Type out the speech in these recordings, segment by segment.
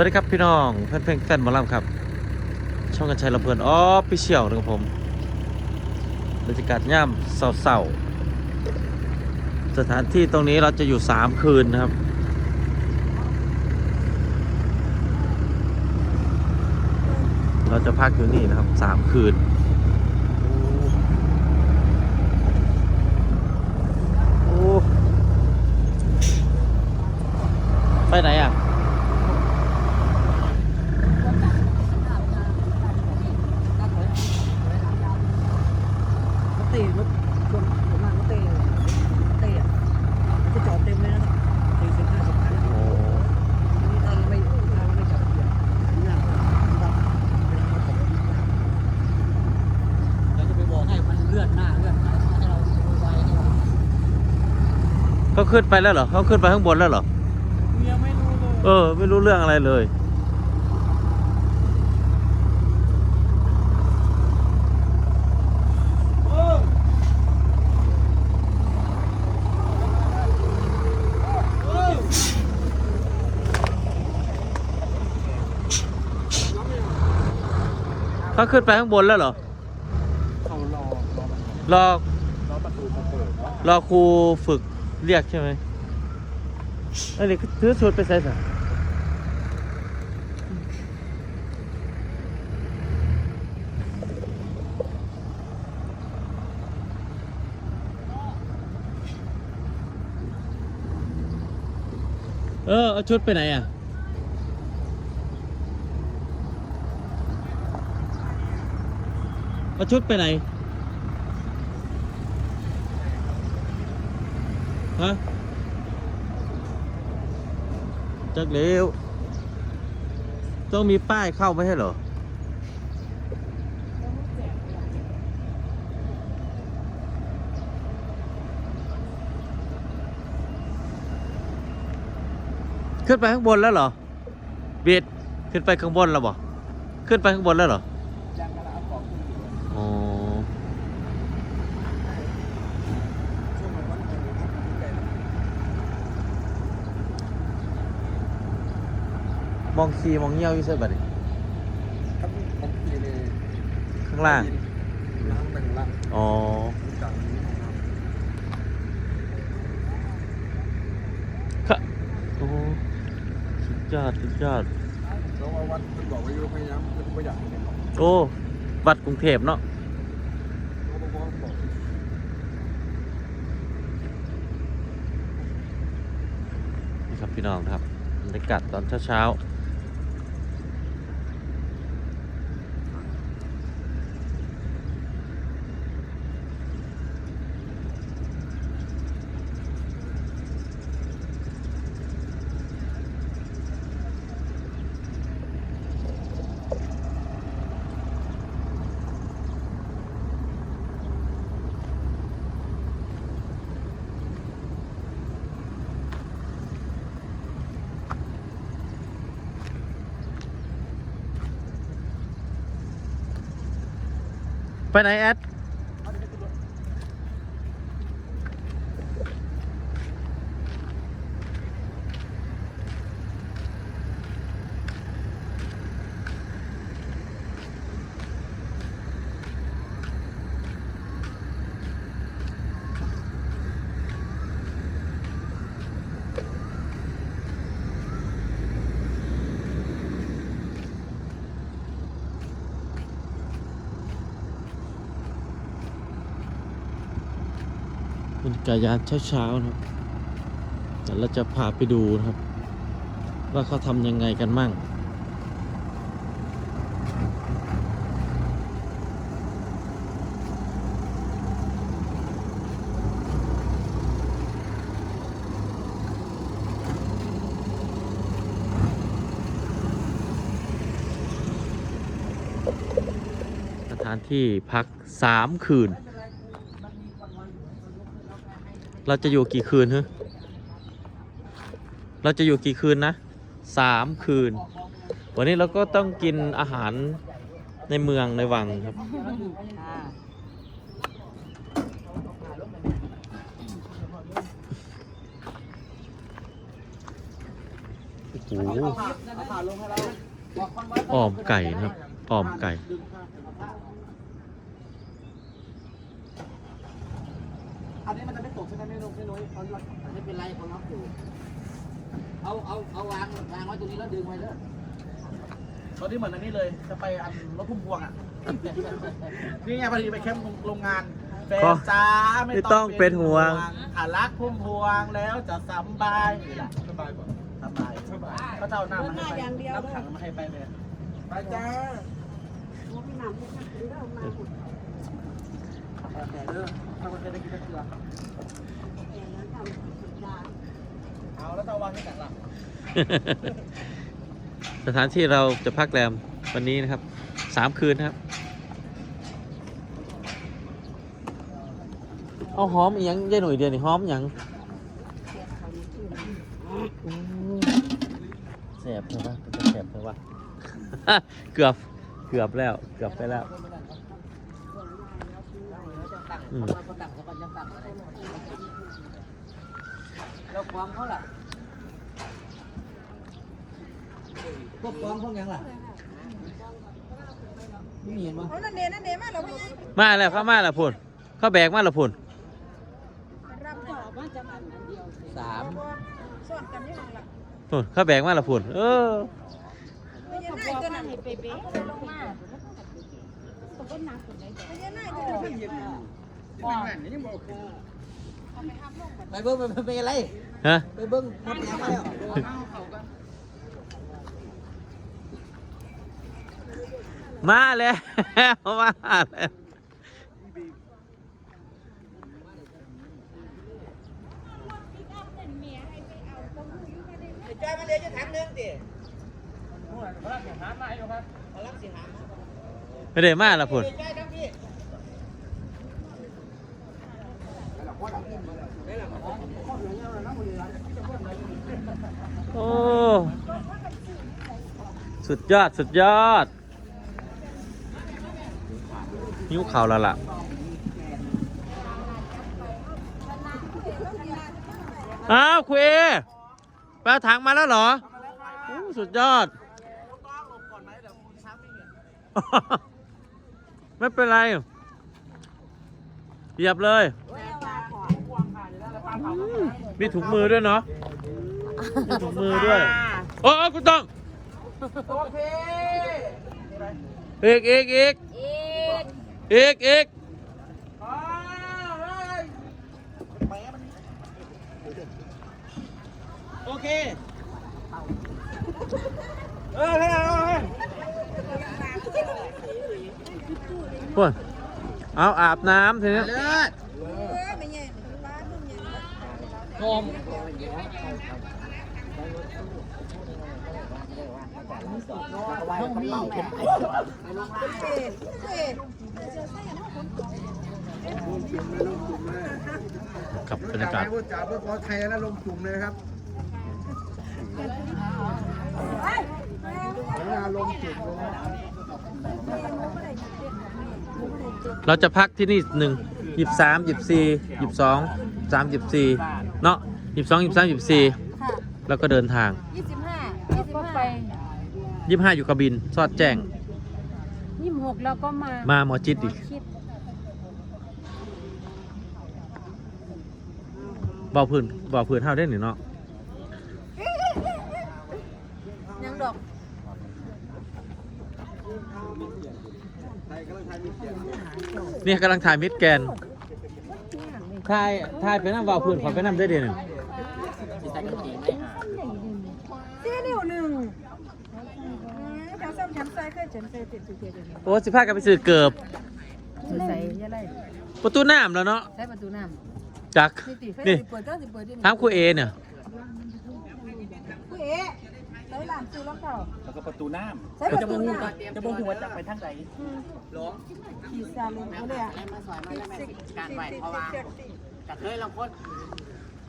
วัสดีครับพี่น้องเพื่อนเพลงแฟนมอลำครับ ช่องกันชัยลำเพลินอ๋อพี่เชี่ยวนะครับผมบรรยากาศย่ำเศร้าๆสถานที่ตรงนี้เราจะอยู่ 3 คืนนะครับ เราจะพักอยู่นี่นะครับ 3 คืน โอ้ไปไหนอะ รถเตะรถชนผมมารถเตะเตะจะจอดเต็มเลยนะครับสี่สิบห้าสิบคัน โอ้ นี่ถ้าไม่ถ้าไม่จับเกียร์หน้าครับเราจะไปบอกให้มันเลื่อนหน้าเลื่อนหน้าให้เราไวให้เรา เขาขึ้นไปแล้วเหรอเขาขึ้นไปข้างบนแล้วเหรอยังไม่รู้เลยเออ ไม่รู้เรื่องอะไรเลย เขาขึ้นไปข้างบนแล้วเหรอเขารอรอมันรอรอประตูจะเปิดเนาะรอครูฝึก เรียกใช่ไหมอ้นี่ถือชุดไปใส่สะเออเอาชุดไปไหนอะเอาชุดไปไหน ฮะจักเร็วต้องมีป้ายเข้าไม่ใช่เหรอ ขึ้นไปข้างบนแล้วเหรอ เบียดขึ้นไปข้างบนแล้วบ่ขึ้นไปข้างบนแล้วเหรอ ยังกำลังเอาของขึ้นอยู่ อ๋อ ช่วงวันจะมีครับดีใจนะ มองซีมองเงี้ยวอยู่ใช่บัดนี้ครับผมขี่เลยข้างล่างล่างเป็นล่างอ๋อจังนี้ของเราค่ะโอ้สุดยอดสุดยอด แล้วว่าวัดคุณบอกว่าอยู่พยายามคุณก็อยากให้เนี่ยโอ้วัดกรุงเทพเนาะเขาบอกว่าบอกนี่ครับพี่น้องครับบรรยากาศตอนเช้าๆ ไปไหนแอด รรยากาศยามเช้าๆนะครับเดี๋ยวเราจะพาไปดูนะครับ ว่าเขาทำยังไงกันมั่งสถานที่พักสามคืน เราจะอยู่กี่คืนฮะเราจะอยู่กี่คืนนะสามคืน วันนี้เราก็ต้องกินอาหารในเมืองในวังครับ โอ้โหอ่อมไก่นะครับอ้อมไก่อันนี้มัน ไม่ลงไม่ลงเขาล็อกไม่เป็นไรเขาล็อกอยู่เอาเอาเอาวางวางไว้ตรงนี้แล้วดึงไว้เด้อตอนนี้เหมือนอันนี้เลย จะไปอันรถพุ่มพวงอะ นี่ไงพอดีไปแคมป์โรงงานแฟนจ้าไม่ต้องเป็นห่วงถ้ารักพุ่มพวงแล้วจะสบายนี่แหละสบายป่ะสบายสบายก็เจ้าหน้ามาให้ไปน้ำขังมาให้ไปเลยไปจ้า แต่เด้อถ้ามันจะได้กินก็คือเอาแล้วจะเอาวางที่ไหนล่ะสถานที่เราจะพักแรมวันนี้นะครับสามคืนนะครับ เอาหอมอีหยังยายหน่อยเดียวนี่หอมอีหยังแสบใช่ปะจะแสบใช่ปะเกือบเกือบแล้ว เกือบไปแล้ว อืมเราความเขาล่ะพวกความพวกยังล่ะไม่เห็นมั้งเอานั่นเดนั่นเดมาเราไม่ยังมาแล้วเข้ามาแล้วพุ่นเข้าแบกมาแล้วพุ่นรับต่อมาจะมันอันเดียวสามสอนกันนี่หลังพุ่นเข้าแบกมาแล้วพุ่นเออไม่ยังไงตัวนั้นไปเบ๊ลงมาตัวก็หนักสุดเลย ไม่ยังไงไปเบิ้งไปเป็นอะไรฮะไปเบิ้งหมดยังแล้วมาแล้วมาแล้วจอยมาเรียจะถังนึงดิกำลังสิหามาอยู่ครับพลังสิหาไม่ได้มาล้วพุ่น จอยทั้งพี่ โอ้ สุดยอด สุดยอด นิ้วเข่าแล้วล่ะอ้าวคุยปลาถังมาแล้วเหรอ สุดยอด ไม่เห็นไม่เป็นไร เหยียบเลย มีถุงมือด้วยเนาะมีถุงมือด้วยโอ้คุณต้องโอเคอีกอีกอีกอีกอีกอ้าวเฮ้ยแหมมันโอเคเออเฮ้ยเฮ้ยพวกเอาอาบน้ำทีนี้เลือด เออไม่ยังป้าลุงยัง นมต้องมีเด็ดเด็ดกับบรรยากาศพูดจาเพื่อขอไทยแล้วลงกลุ่มเลยครับงานลงกลุ่มเลยนะเราจะพักที่นี่หนึ่งหยิบสามหยิบสี่หยิบสองสามหยิบสี่ เนาะหยิบสองหยิบสามหยิบสี่ค่ะแล้วก็เดินทางยี่สิบห้ายี่สิบห้ายี่ห้าอยู่กระบินสอดแจ้งยี่สิบหกแล้วก็มามาหมอจิตอีกคิดเบาพื้นเบาพื้นเท่าได้หนิเนาะยังดอกเนี่ยกำลังถ่ายมิดแกน ถ่ายถ่ายไปนั่งเบาพื้นขอไปนั่งได้เดี๋ยวหนึ่งเจ๊นิ้วหนึ่งแถวซ้ำฉันใส่เคยฉันใส่ติดติดติดโอ้สิพากันไปซื้อเกือบใส่ยังไงประตูน้ำแล้วเนาะใส่ประตูน้จักำติดไฟนี่เปิดก็สิเปิดดิถามครูเอเนี่ยผู้เอ๋ ใส่หลานซื้อรองเท้าแล้วก็ประตูน้ใส่ประตูน้ำจะบ่หัวจับไปทางไหนหลงำขี่ซาเล้งเขาเลยอะการไหวเพราะว่ากระเทยเราคน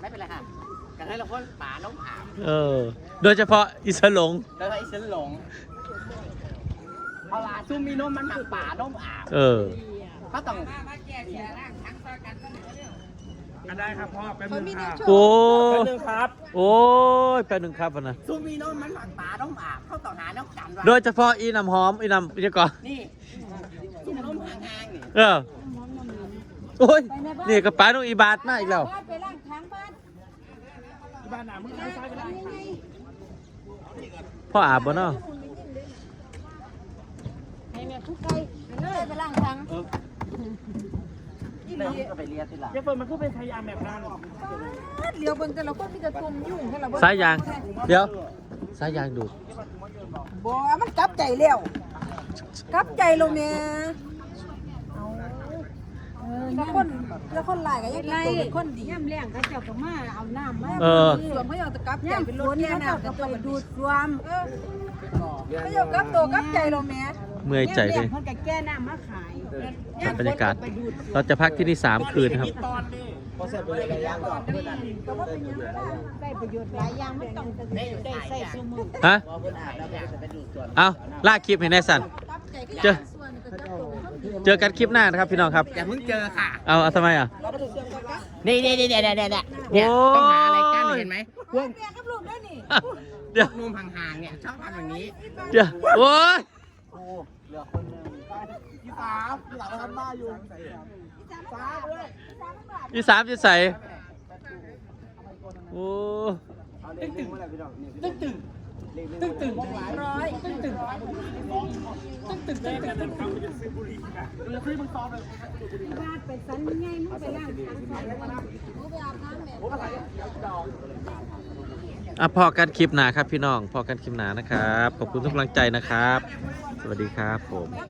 ไม่เป็นไรค่ะกระเทยเราคนป่าน้องอาบเออ โดยเฉพาะอิสลง แล้วไอ้ฉันหลงเพราะว่าซุ่มมีนมมันหมักป่าน้องอาบเออ เขาต้อง กันได้ครับพ่อแป๊บเขานึงมีคเด็รักบโชโอ้ว์แป๊บนึงครับ โอ้ยแป๊บหนึงครับพะนะซูมีน้องมันหลังตาต้องอาบเข้าต่อหาน้องกันว่าโดยเฉพาะอีน้ำหอมอีน้ำอีกก่อนนี่ซุ่มน้มห่างๆนี่เออโอ้ยนี่กระป๋าน้องอีบาทมาอีกแล้วบ้านไปล่างทางบ้านบ้านหนามือซ้ายไปได้ยังไงพ่ออาบบ่เนาะให้แม่ทุกไก่เลยไปล่างทางอีห เริ่ลีมก็ไปเรียนที่หลังเจ๊เฟิร์นมันก็เป็นพยายามแบบนั้นเลี้ยวเบิ่งแต่ละคนมีแต่ตุ่มยุ่งให้เราเบิ่งสายยาง เดี๋ยว สายยางดูดบ่มันกลับใจแล้วกลับใจโลแม่เอาเออแล้วคนแล้วคนหลายก็ยังเป็นตัวเป็นคนดีย่ำแรงก็เจ้าก็มาเอาน้ำมาเออสวมเขาอยากจะกลับใจย่ำเป็นฝรถนแค่เขาน้ำเจ้าแต่ก็ตัวไปเป็นดูดูดดรวม เออเขาอยากกลับตัวกลับใจโลแม่เมื่อยใจเลยเพิ่นก็แก้น้ำมาขายครับบรรยากาศ เราจะพักที่นี่ 3 คืนครับได้ประโยชน์หลายอย่างไม่ต้องได้ใส่ซุมือฮะพอเพิ่นอาบแล้วเพิ่นจะไปดูดส่วนเอาลากคลิปให้แน่สันกลับใจก็เจอส่วนก็กลับตัวเป็นคนดีเจอกันคลิปหน้านะครับพี่น้องครับ อย่าเพิ่งเจอค่ะ เอาเอาทำไมอะ นี่นี่นี่เนี่ยเนี่ยเนี่ยเนี่ยโอ้ยต้องหาอะไรกั้นเห็นไหมพวก แม่กับลูกด้วยนี่เดี๋ยวนุ่มห่างๆเนี่ยชอบทำอย่างนี้เดี๋ยวโอ้ยโอ้เหลือคนหนึงยี่สามยี่สามทำบ้าอยู่อีสามจะใส่โอ้ตึ้งตึ้งเมื่อไหร่พี่น้องตึ้งตึ้งตึ้งตึ้งร้อยตึ้งตึ้งตึ้งตึ้งตึ้งตึ้งตึ้งเขาจะซื้อบุหรี่นะเดี๋ยวซื้อมึงซ้อมเลยบาดไปสันไงมึงไปล่างทางใส่มา อะพอกันคลิปหนาครับพี่น้องพอกันคลิปหนานะครับ ขอบคุณทุกกำลังใจนะครับ สวัสดีครับผม